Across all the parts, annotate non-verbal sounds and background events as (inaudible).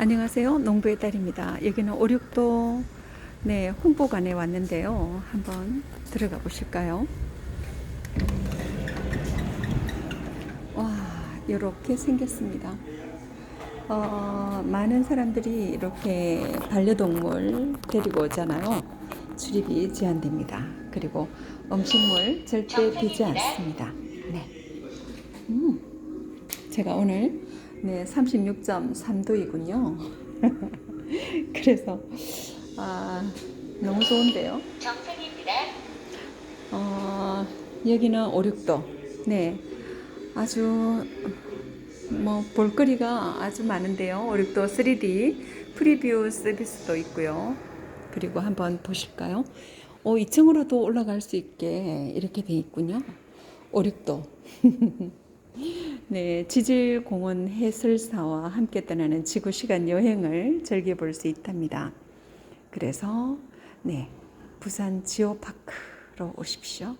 안녕하세요. 농부의 딸입니다. 여기는 오륙도 네, 홍보관에 왔는데요. 한번 들어가 보실까요? 와, 이렇게 생겼습니다. 어, 많은 사람들이 이렇게 반려동물 데리고 오잖아요. 출입이 제한됩니다. 그리고 음식물 절대 비지 않습니다. 네. 음, 제가 오늘 네, 36.3도이군요. (laughs) 그래서 아, 너무 좋은데요. 정상입니다. 어, 여기는 5, 6도. 네. 아주 뭐 볼거리가 아주 많은데요. 5, 6도 3D 프리뷰 서비스도 있고요. 그리고 한번 보실까요? 어, 2층으로도 올라갈 수 있게 이렇게 돼 있군요. 5, 6도. (laughs) 네, 지질공원 해설사와 함께 떠나는 지구 시간 여행을 즐겨 볼 수 있답니다. 그래서 네, 부산 지오파크로 오십시오.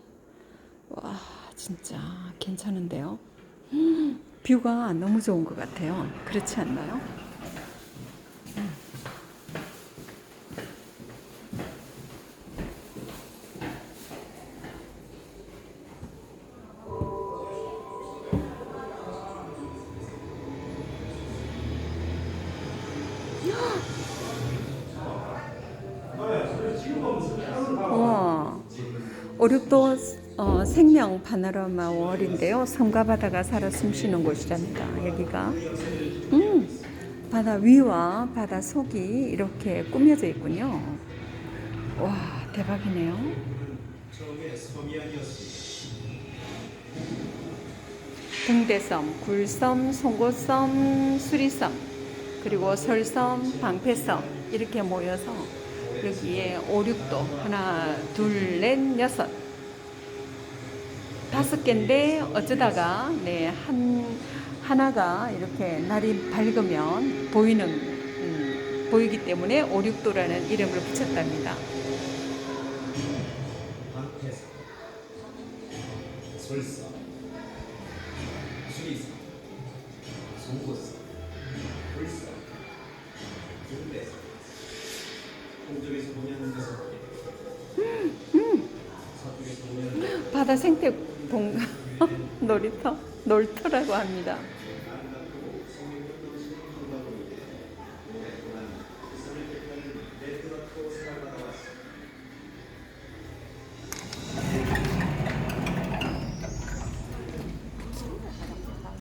와, 진짜 괜찮은데요. 음, 뷰가 너무 좋은 것 같아요. 그렇지 않나요? 와, 오륙도 어, 생명 파노라마 월인데요. 섬과 바다가 살아 숨쉬는 곳이랍니다. 여기가 음, 바다 위와 바다 속이 이렇게 꾸며져 있군요. 와, 대박이네요. 등대섬, 굴섬, 송곳섬, 수리섬, 그리고 설섬, 방패섬 이렇게 모여서 여기에 5, 6도 하나, 둘, 넷, 여섯. 다섯 개인데 어쩌다가 네, 한 하나가 이렇게 날이 밝으면 보이는 음, 보이기 때문에 5, 6도라는 이름을 붙였답니다. 방패사, 설사, 수리사, 송곳사, 바다 생태 동 (laughs) 놀이터 놀터라고 합니다.